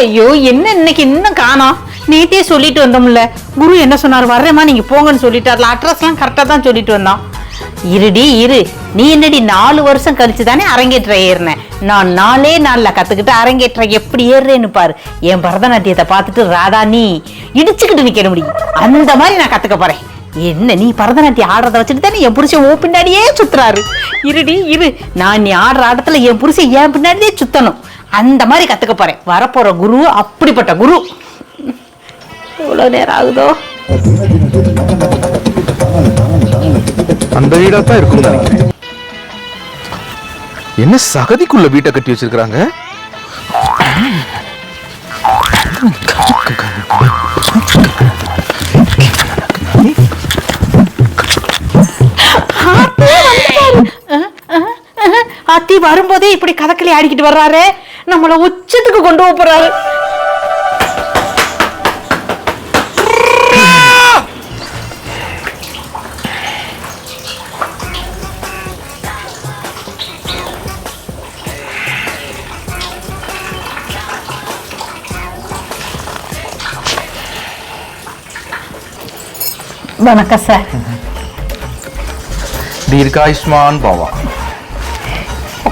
ஐயோ என்ன இன்னைக்கு இன்னும் காணோம் நேத்தே சொல்லிட்டு வந்தோம்ல. குரு என்ன சொன்னார்? வர்றேம்மா நீங்க போங்கன்னு சொல்லிட்டார்ல. அட்ரஸ்லாம் கரெக்டாக தான் சொல்லிட்டு வந்தோம் இருடி இரு. நீ என்னடி நாலு வருஷம் கழிச்சு தானே அரங்கேற்ற ஏறினேன் நான் நாலே நாளில் கற்றுக்கிட்டு அரங்கேற்ற எப்படி ஏறுறேன்னு பாரு. என் பரதநாட்டியத்தை பார்த்துட்டு ராதா நீ இடிச்சுக்கிட்டு நிற்க முடியும் அந்த மாதிரி நான் கற்றுக்க போகிறேன் என்ன நீ பரதநாட்டியம் ஆடுறத வச்சுட்டு தானே என் புருஷன் ஓ பின்னாடியே சுத்துறாரு. இருடி இரு. நான் நீ ஆடுற ஆட்டத்துல என் புருஷன் என் பின்னாடியே சுத்தணும். அந்த மாதிரி கத்துக்க போறேன். வரப்போற குரு அப்படிப்பட்ட குரு. எவ்வளவு நேரம் ஆகுதோ? அந்த வீடா தான் இருக்கும் என்ன சகதிக்குள்ள வீட்டை கட்டி வச்சிருக்காங்க அத்தி வரும்போதே இப்படி கதக்களி ஆடிக்கிட்டு வர்றாரு. நம்மள உச்சத்துக்கு கொண்டு போறாரு. வணக்கம் சார். தீர்காயுஷ்மான் பவா.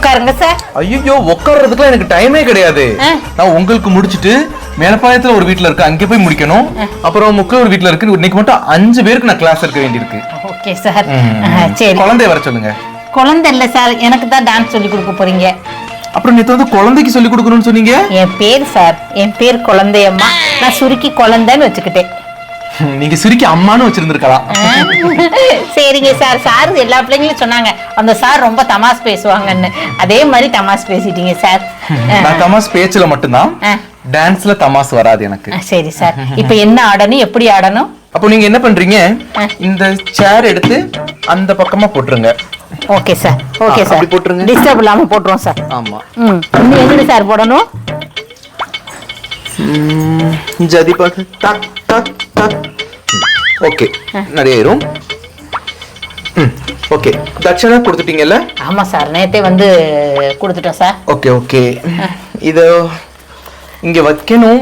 உட்காருங்க சார் ஐயோ உட்கார்றதுக்குலாம் எனக்கு டைமே கிடையாது. நான் உங்களுக்கு முடிச்சிட்டு மேலப்பாளையத்துல ஒரு வீட்ல இருக்கு அங்கே போய் முடிக்கணும். அப்புறம் முக்க ஒரு வீட்ல இருக்கு. இன்னைக்கு மட்டும் அஞ்சு பேருக்கு நான் கிளாஸ் எடுக்க வேண்டியிருக்கு. Okay sir. சரி. குழந்தைய வர சொல்லுங்க. குழந்தை இல்ல சார் எனக்கு தான் டான்ஸ் சொல்லி கொடுக்க போறீங்க. அப்புறம் நேத்து வந்து குழந்தைக்கு சொல்லி கொடுக்கணும்னு சொன்னீங்க? என் பேர் சார் என் பேர் குழந்தையம்மா. நான் சுருக்கி குழந்தைன்னு வச்சுக்கிட்டேன். நீங்க சுருக்கி அம்மான்னு வச்சிருந்திருக்கலாம். சரிங்க சார். சார் எல்லா பிள்ளைங்களும் சொன்னாங்க. அந்த சார் ரொம்ப தமாஸ் பேசுவாங்கன்னு. அதே மாதிரி தமாஸ் பேசிட்டீங்க சார். நான் தமாஸ் பேச்சுல மட்டும்தான். டான்ஸ்ல தமாஸ் வராது எனக்கு. சரி சார். இப்போ என்ன ஆடணும் எப்படி ஆடணும்? அப்போ நீங்க என்ன பண்றீங்க. இந்த சேர் எடுத்து அந்த பக்கமா போட்டுருங்க. Okay sir. Okay sir. போட்டுருங்க. டிஸ்டர்ப் இல்லாம போட்டுருவோம் சார். ஆமா. இன்னும் எங்க சார் போடணும்? ஜதி பார்த்து டக் டக் டக் ஓகே நிறைய ஓகே. தட்சணை கொடுத்துட்டீங்கல்ல? ஆமா சார் நேத்தே வந்து கொடுத்துட்டோம் சார். Okay okay. இத இங்க வைக்கணும்.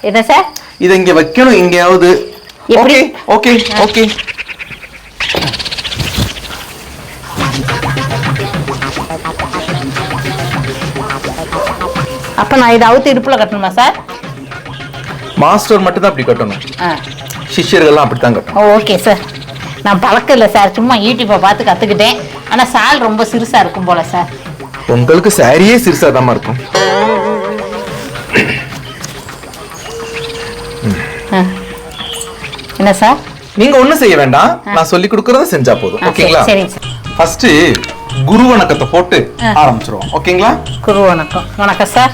என்ன சார்? இத இங்க வைக்கணும் எங்கேயாவது? Okay okay okay. அப்ப நான் இதை அவுத்து இடுப்புல கட்டணுமா சார்? மாஸ்டர் மட்டும் தான் அப்படி கட்டணும். சிஷ்யர்கள்லாம் அப்படித்தான் கட்டணும். Okay sir. நான் பழக்கம் இல்லை சார். சும்மா யூடியூப்பை பார்த்து கற்றுக்கிட்டேன் ஆனால் சால் ரொம்ப சிறுசாக இருக்கும் போல சார். உங்களுக்கு சாரியே சிறுசாதாம்மா இருக்கும். என்ன சார்? நீங்க ஒண்ணும் செய்ய வேண்டாம். நான் சொல்லி கொடுக்கறத செஞ்சா போதும். ஓகேங்களா? ஃபர்ஸ்ட் குரு வணக்கத்தை போட்டு ஆரம்பிச்சிருவோம். ஓகேங்களா? குரு வணக்கம் வணக்கம் சார்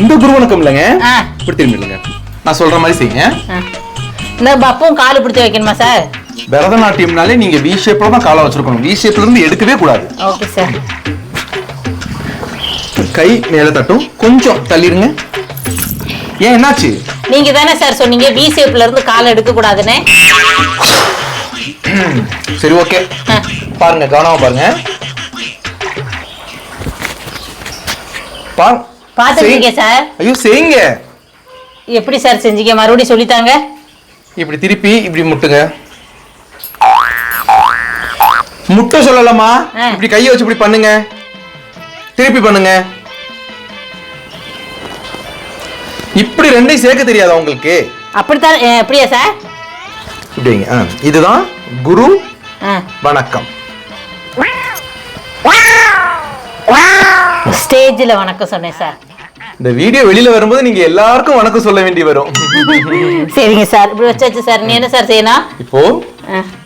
இந்த குரு வணக்கம் இல்லைங்க. இப்படி திரும்பி இல்லைங்க நான் சொல்ற மாதிரி செய்யுங்க. இந்த பப்பும் கால் பிடிச்சி வைக்கணுமா சார் பரதநாட்டியம்னாலே நீங்க வி ஷேப்ல தான் காலை வச்சிருக்கணும். வி ஷேப்ல இருந்து எடுக்கவே கூடாது. ஓகே சார் கை மேல தட்டும். கொஞ்சம் தள்ளிடுங்க. ஏன் என்னாச்சு? நீங்க தானே சார் சொன்னீங்க வி ஷேப்ல இருந்து கால் எடுக்க கூடாதுன்னு சரி ஓகே. பாருங்க கவனமா பாருங்க. பாருங்க பார்த்துருக்கீங்க சார். ஐயோ செய்யுங்க. எப்படி சார் செஞ்சீங்க மறுபடியும் சொல்லித்தாங்க. இப்படி திருப்பி இப்படி முட்டுங்க. முட்ட சொல்லலாமா. இப்படி கையை வச்சு இப்படி பண்ணுங்க. திருப்பி பண்ணுங்க. இப்படி ரெண்டையும் சேர்க்க தெரியாதா உங்களுக்கு? அப்படித்தான் எப்படியா சார்? இப்படி வைங்க. ஆ, இதுதான் குரு வணக்கம். ஸ்டேஜில் வணக்கம் சொன்னேன் சார். இந்த வீடியோ வெளியில வரும்போது நீங்க எல்லாருக்கும் வணக்கம் சொல்ல வேண்டி வரும். சரிங்க சார். இப்படி வச்சாச்சு சார். நீ என்ன சார் செய்யணும்? இப்போ.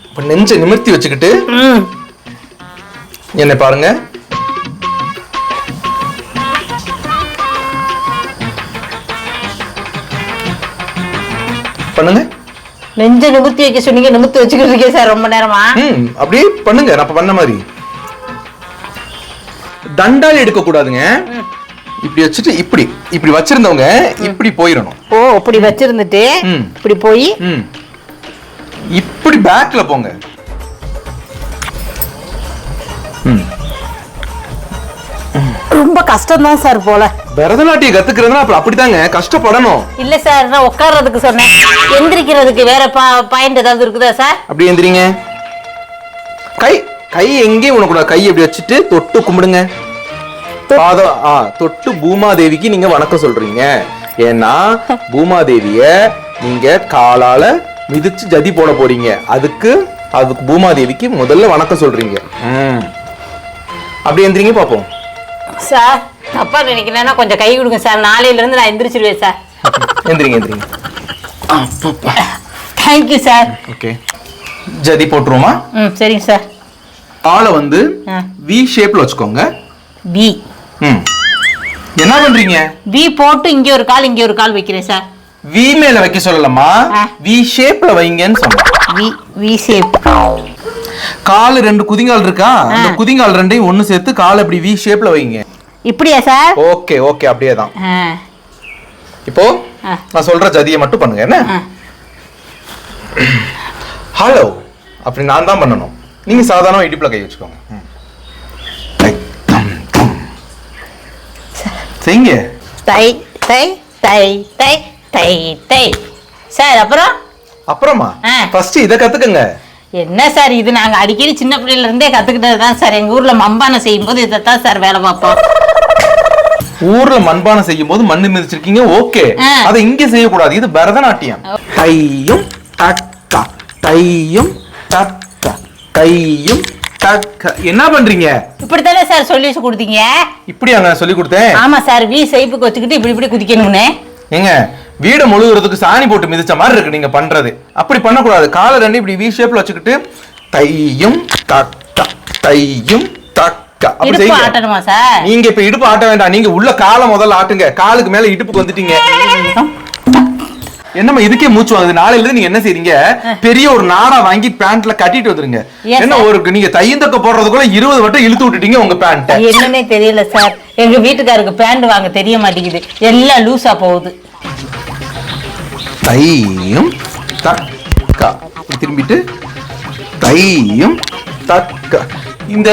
இப்ப நெஞ்சை நிமிர்த்தி வச்சுக்கிட்டு என்னை பாருங்க. பண்ணுங்க. நெஞ்ச நிமித்தி வைக்க சொன்னீங்க. நிமித்தி வச்சுக்கிட்டு இருக்கேன் சார் ரொம்ப நேரமா? அப்படியே பண்ணுங்க. நான் பண்ண மாதிரி. தண்டால் எடுக்க கூடாதுங்க இப்படி வச்சுட்டு இப்படி இப்படி வச்சிருந்தவங்க இப்படி போயிடணும். ஓ இப்படி வச்சிருந்துட்டு. இப்படி போய் இப்படி பேக்ல போங்க. ரொம்ப கஷ்டம் தான் சார் போல. பரதநாட்டியம் கத்துக்கிறதுனா அப்புறம் அப்படித்தாங்க? கஷ்டப்படணும். இல்ல சார் நான் உட்கார்றதுக்கு சொன்னேன். எந்திரிக்கிறதுக்கு வேற பாயிண்ட் ஏதாவது இருக்குதா சார்? அப்படி எந்திரிங்க. கை கை எங்கேயும் உனக்கூட கை அப்படி வச்சுட்டு தொட்டு கும்பிடுங்க. பாதம் ஆ தொட்டு பூமாதேவிக்கு நீங்க வணக்கம் சொல்றீங்க. ஏன்னா பூமாதேவிய நீங்க காலால மிதிச்சு ஜதி போட போறீங்க. அதுக்கு அதுக்கு பூமாதேவிக்கு முதல்ல வணக்கம் சொல்றீங்க. ம். அப்படி எந்திரிங்க பாப்போம். சார் தப்பா நினைக்கிறேன்னா கொஞ்சம் கை கொடுங்க சார். நாளையில இருந்து நான் எந்திரிச்சிருவேன் சார். எந்திரிங்க எந்திரிங்க. தேங்க்யூ சார் ஓகே ஜதி போட்டுருவோமா? ம் சரிங்க சார் ஆளை வந்து. வி ஷேப்ல வச்சுக்கோங்க. பி ம். என்ன பண்றீங்க? பி போட்டு இங்க ஒரு கால் இங்க ஒரு கால் வைக்கிறேன் சார் வி மேல வைக்க சொல்லலாமா. வி ஷேப்ல வைங்கன்னு சொன்னேன். வி வி ஷேப் கால் ரெண்டு குதிங்கால் இருக்கா? அந்த குதிங்கால் ரெண்டையும் ஒண்ணு சேர்த்து கால் இப்படி வி ஷேப்ல வைங்க. இப்படியா சார் ஓகே ஓகே அப்படியே தான். இப்போ. நான் சொல்ற ஜதியை மட்டும் பண்ணுங்க என்ன. ஹலோ அப்படி நான் தான் பண்ணணும். நீங்க சாதாரண இடுப்புல கை வச்சுக்கோங்க. செய்யுங்க. தை தை தை தை தை தை சார் அப்புறம்? அப்புறமா. ஃபர்ஸ்ட் இத கத்துக்கங்க. என்ன சார் இது? நாங்க அடிக்கடி சின்ன பிள்ளையில இருந்தே கத்துக்கிட்டது தான் சார். எங்க ஊர்ல மம்பானம் செய்யும் போது இதைத்தான் சார் வேலை பார்ப்போம். ஊர்ல மண்பானை செய்யும் போது மண்ணு மிதிச்சிருக்கீங்க ஓகே. அதை இங்க செய்யக்கூடாது. இது பரதநாட்டியம். தையும் தக்கா தையும் தக்கா. தக்கா என்ன பண்றீங்க? இப்படித்தானே சார் சொல்லி கொடுத்தீங்க? இப்படி அங்க சொல்லி கொடுத்தேன்? ஆமா சார் வி சைப்புக்கு வச்சுக்கிட்டு இப்படி இப்படி குதிக்கணும்னு. ஏங்க வீட முழுகுறதுக்கு சாணி போட்டு மிதிச்ச மாதிரி இருக்கு நீங்க பண்றது. அப்படி பண்ணக்கூடாது. காலை ரெண்டு இப்படி வி ஷேப்ல வச்சுக்கிட்டு தையும் தக்கா தையும் தக்கா. அப்படி இடுப்பு. ஆட்டணுமா சார்? நீங்க இப்ப இடுப்பு ஆட்ட வேண்டாம். நீங்க உள்ள காலை முதல்ல ஆட்டுங்க. காலுக்கு மேல இடுப்புக்கு வந்துட்டீங்க. என்னம்மா இதுக்கே மூச்சு வாங்குது. நாளையில நீங்க என்ன செய்றீங்க? பெரிய ஒரு நாடா வாங்கி பேண்ட்ல கட்டிட்டு வந்துருங்க. என்ன. ஒரு நீங்க தையந்தக்க போடுறதுக்குள்ள இருபது வட்டம் இழுத்து விட்டுட்டீங்க உங்க பேண்ட் என்னன்னே தெரியல சார் எங்க வீட்டுக்காருக்கு பேண்ட் வாங்க தெரிய மாட்டேங்குது. எல்லாம் லூசா போகுது. தையும் தக்கா. திரும்பிட்டு தையும் தக்கா. இந்த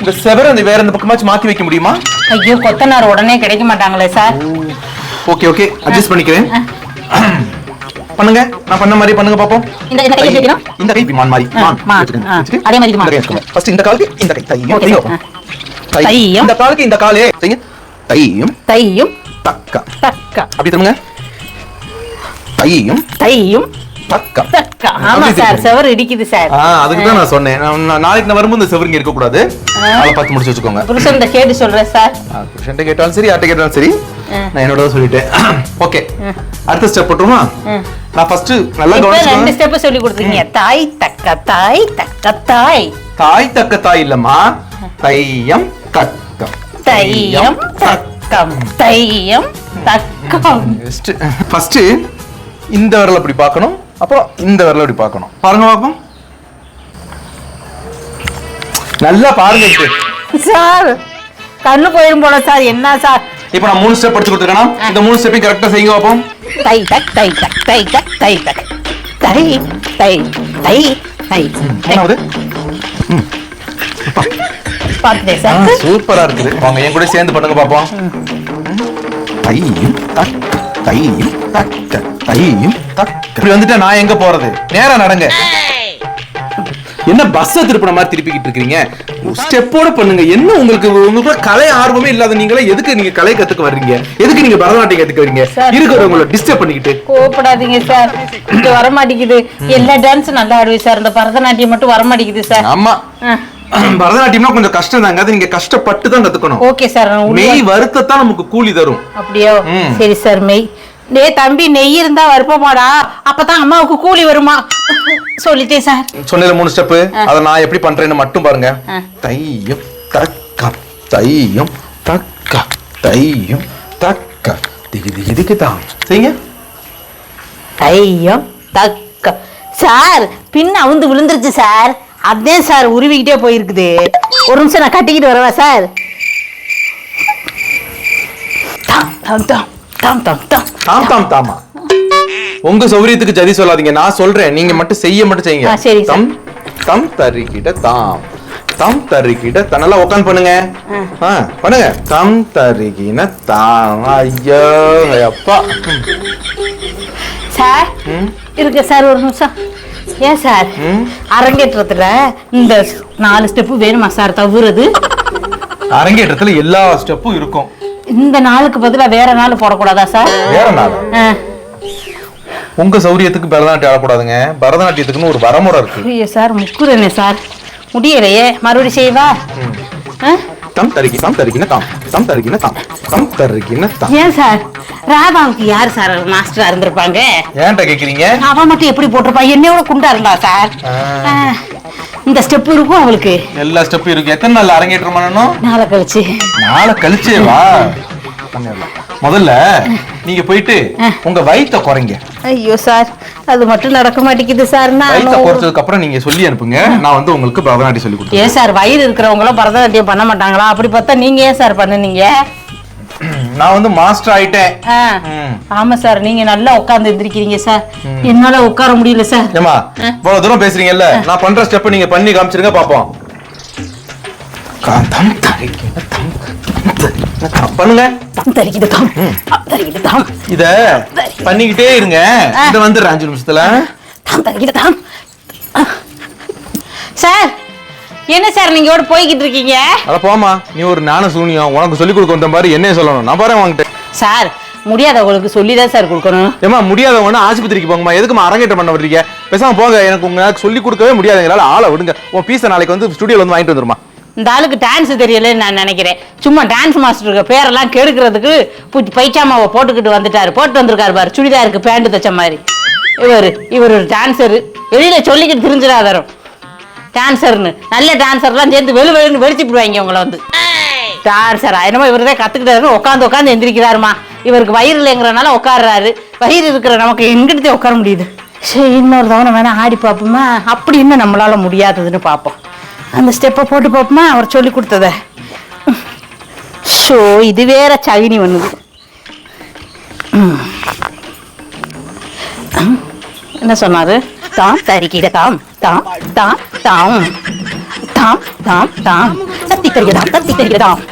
இந்த செவர அந்த வேற இந்த பக்கமாச்சும் மாத்தி வைக்க முடியுமா? ஐயோ கொத்தனார் உடனே கிடைக்க மாட்டாங்களே சார் ஓகே ஓகே. அட்ஜஸ்ட் பண்ணிக்கிறேன். பண்ணுங்க. நான் பண்ண மாதிரி பண்ணுங்க பாப்போம். இந்த இந்த கை வைக்கணும்? இந்த கை இப்படி மான் மாதிரி மான். வச்சுக்கோங்க. அதே மாதிரி இது இந்த மான். கை வச்சுக்கோங்க. First இந்த காலுக்கு இந்த கை. தையும். தையும். தையும். இந்த காலுக்கு இந்த காலே. செய்யுங்க தையும். தையும். தக்கா. தக்கா. அப்படி திரும்புங்க தையும். தையும். தக்கா. தக்கா ஆமா சார். செவர் இடிக்குது சார். ஆ அதுக்கு தான் நான் சொன்னேன். நாளைக்கு நான் வரும்போது இந்த செவருங்க இருக்க கூடாது அதை பார்த்து முடிச்சு வச்சுக்கோங்க. புருஷன் இந்த கேட்டு சொல்றேன் சார். ஆ, புருஷன்ட்ட கேட்டாலும் சரி யார்ட்ட கேட்டாலும் சரி. நான் என்னோட சொல்லிட்டேன். ஓகே அடுத்த ஸ்டெப் போட்டுருமா? நான் ஃபர்ஸ்ட் நல்லா இப்ப ரெண்டு ஸ்டெப் சொல்லி கொடுத்தீங்க தாய் தக்க தாய் தக்க தாய். தாய் தக்க தாய் இல்லம்மா. தையம் தக்கம். தையம் தக்கம். தையம் தக்கம். ஃபர்ஸ்ட் இந்த விரல் அப்படி பார்க்கணும் அப்புறம் இந்த விரல் அப்படி பார்க்கணும். பாருங்க பாப்போம். நல்லா பாருங்க சார் கண்ணு போயிடும் போல சார். என்ன சார்? இப்போ நான் மூணு ஸ்டெப் படிச்சு கொடுத்துருக்கேன்? இந்த மூணு ஸ்டெப்பையும் கரெக்டா செய்யுங்க பாப்போம். தை தக் தை தக் தை தக் தை தக் தை தை தை தை. மூணாவது. பார்த்துட்டேன் சார். சூப்பரா இருக்குது. வாங்க என் கூட சேர்ந்து பண்ணுங்க பாப்போம். தையும் தையும் தக்க தையும் தக்க. இப்படி வந்துட்டா நான் எங்க போறது? நேரா நடங்க. என்ன பஸ்ஸ திருப்பின மாதிரி திருப்பிக்கிட்டு இருக்கீங்க ஸ்டெப்போட பண்ணுங்க. என்ன உங்களுக்கு உங்களுக்கு கலை ஆர்வமே இல்லாத நீங்களே எதுக்கு நீங்க கலை கத்துக்க வர்றீங்க? எதுக்கு நீங்க பரதநாட்டியம் கத்துக்க வர்றீங்க. இருக்கிறவங்கள டிஸ்டர்ப் பண்ணிக்கிட்டு. கோவப்படாதீங்க சார் இங்க வர மாட்டேங்குது எல்லா டான்ஸும் நல்லா ஆடுவேன் சார் இந்த பரதநாட்டியம் மட்டும் வர மாட்டேங்குது சார் ஆமா பரதநாட்டியம்னா கொஞ்சம் கஷ்டம் தாங்க. அது நீங்க கஷ்டப்பட்டு தான் கத்துக்கணும் ஓகே சார் மெய் வருத்தத்தான் நமக்கு கூலி தரும். அப்படியோ. சரி சார் மெய். டேய் தம்பி நெய் இருந்தா வருப்பமாடா அப்பதான் அம்மாவுக்கு கூலி வருமா? சொல்லிட்டேன் சார். சொன்னதுல மூணு ஸ்டெப் அத நான் எப்படி பண்றேன்னு மட்டும் பாருங்க. தையும் தக்க தையும் தக்க தையும் தக்க. திகி திகி திகி தான் செய்யுங்க. ஐயம் தக்க. சார் பின் அவுந்து விழுந்துருச்சு சார். அதே சார் உருவிக்கிட்டே போயிருக்குது. ஒரு நிமிஷம் நான் கட்டிக்கிட்டு வரவா சார்? தாம் தாம். தாம் தாம் தாம். தாம் தாம் தாம். தாமா உங்க சௌரியத்துக்கு ஜதி சொல்லாதீங்க. நான் சொல்றேன். நீங்க மட்டும் செய்ய மட்டும் ஆ, செய்யுங்க சரி, sir. தம் தம் தரிக்கிட்ட தாம். தம் தருகிட த நல்லா உட்காந்து பண்ணுங்க. ஆ. பண்ணுங்க. தம் தருகின தாம். ஐயோ அப்பா. சார். இருக்கு சார் ஒரு நிமிஷம். ஏன் சார். அரங்கேற்றத்துல இந்த நாலு ஸ்டெப்பு வேணுமா சார்? தவிரது அரங்கேற்றத்துல எல்லா ஸ்டெப்பும் இருக்கும். இந்த நாளுக்கு பதிலா வேற நாள் போடக்கூடாதா சார்? வேற நாள். உங்க சௌரியத்துக்கு பரதநாட்டியம் ஆடக்கூடாதுங்க பரதநாட்டியத்துக்குன்னு ஒரு வரமுறை இருக்கு. ஐயோ சார் முக்குறேனே சார். முடியலையே. மறுபடியும் செய்வா? தம் தருகி தம் தருகின தாம். தம் தருகின தாம். தம் தருகின தாம். ஏன் சார்? ராதாவுக்கு யார் சார் மாஸ்டரா இருந்திருப்பாங்க? ஏன்ட்ட கேக்குறீங்க? அவன் மட்டும் எப்படி போட்டிருப்பா? என்னையோட குண்டா இருந்தா சார். இந்த ஸ்டெப் இருக்கும் அவளுக்கு எல்லா ஸ்டெப்பும் இருக்கு எத்தனை நாள் அரங்கேற்றம் பண்ணணும் நாளை கழிச்சு. நாளை கழிச்சே வா. பண்ணிடலாம். முதல்ல நீங்க போயிட்டு உங்க வயித்தை குறைங்க. ஐயோ சார். அது மட்டும் நடக்க மாட்டேங்குது சார். வயித்தை நான் குறைச்சதுக்கு அப்புறம் நீங்க சொல்லி அனுப்புங்க. நான் வந்து உங்களுக்கு பரதநாட்டியம் சொல்லி கொடுத்தேன் ஏன் சார்? வயிறு இருக்கிறவங்களும் பரதநாட்டியம் பண்ண மாட்டாங்களா? அப்படி பார்த்தா நீங்க ஏன் சார் பண்ணுனீங்க? நான் வந்து மாஸ்டர் ஆயிட்டேன். ஆமா சார் நீங்க நல்லா உட்கார்ந்து எந்திரிக்கிறீங்க சார். என்னால உட்கார முடியல சார். ஏமா இவ்வளவு தூரம் பேசுறீங்கல்ல? நான் பண்ற ஸ்டெப் நீங்க பண்ணி காமிச்சிருங்க பாப்போம். தம். பண்ணுங்க. தம் தரிக்குது தம். தம் தரிக்குது தம். இத பண்ணிக்கிட்டே இருங்க. இத வந்துடுறேன் அஞ்சு நிமிஷத்துல. தம் தரிக்குது தம். சார் என்ன சார் நீங்க ஓட போய்கிட்டு இருக்கீங்க? அட போமா நீ ஒரு ஞான சூனியம் உனக்கு சொல்லி கொடுக்க வந்த மாதிரி என்ன சொல்லணும். நான் பாரு வாங்கிட்டேன் சார் முடியாதவங்களுக்கு சொல்லி தான் சார் கொடுக்கணும். ஏமா முடியாதவங்க ஆஸ்பத்திரிக்கு போங்கம்மா. எதுக்குமா அரங்கேற்றம் பண்ண வர்றீங்க? பேசாம போங்க எனக்கு உங்களுக்கு சொல்லி கொடுக்கவே முடியாது. எங்களால ஆளை விடுங்க. உன் பீஸை நாளைக்கு வந்து ஸ்டுடியோல வந்து வாங்கிட்டு வந்துருமா இந்த ஆளுக்கு டான்ஸ் தெரியலன்னு நான் நினைக்கிறேன். சும்மா டான்ஸ் மாஸ்டருக்கு பேரெல்லாம் கெடுக்கிறதுக்கு பூச்சி பைச்சாமாவை போட்டுக்கிட்டு வந்துட்டாரு. போட்டு வந்திருக்காரு பாரு. சுடிதாருக்கு பேண்ட் தைச்ச மாதிரி. இவர் இவர் ஒரு டான்ஸரு வெளியில சொல்லிக்கிட்டு தெரிஞ்சிடாதரும் டான்சர்னு நல்ல டான்சர்லாம் சேர்ந்து வெளு வெளுன்னு வெடிச்சுப்பிடுவாங்க உங்களை வந்து. டான்சரா என்னமோ இவர் தான் கத்துக்கிட்டாரு உட்காந்து உட்காந்து எந்திரிக்கிறாருமா. இவருக்கு வயிறு இல்லைங்கிறனால உட்கார்றாரு வயிறு இருக்கிற நமக்கு எங்கிட்ட உட்கார முடியுது. சரி இன்னொரு தவணை வேணா ஆடி பார்ப்போமா? அப்படி இன்னும் நம்மளால முடியாததுன்னு பார்ப்போம். அந்த ஸ்டெப்பை போட்டு பார்ப்போமா? அவர் சொல்லி கொடுத்தத. ஷோ இது வேற சகினி பண்ணுது. ம். என்ன சொன்னாரு? தாம் சரிகிட தாம் தாம் தாம் தாம். தாம் தாம் தாம். தத்தி தரிக்கிட தத்தி தரிக்கிட தாம்.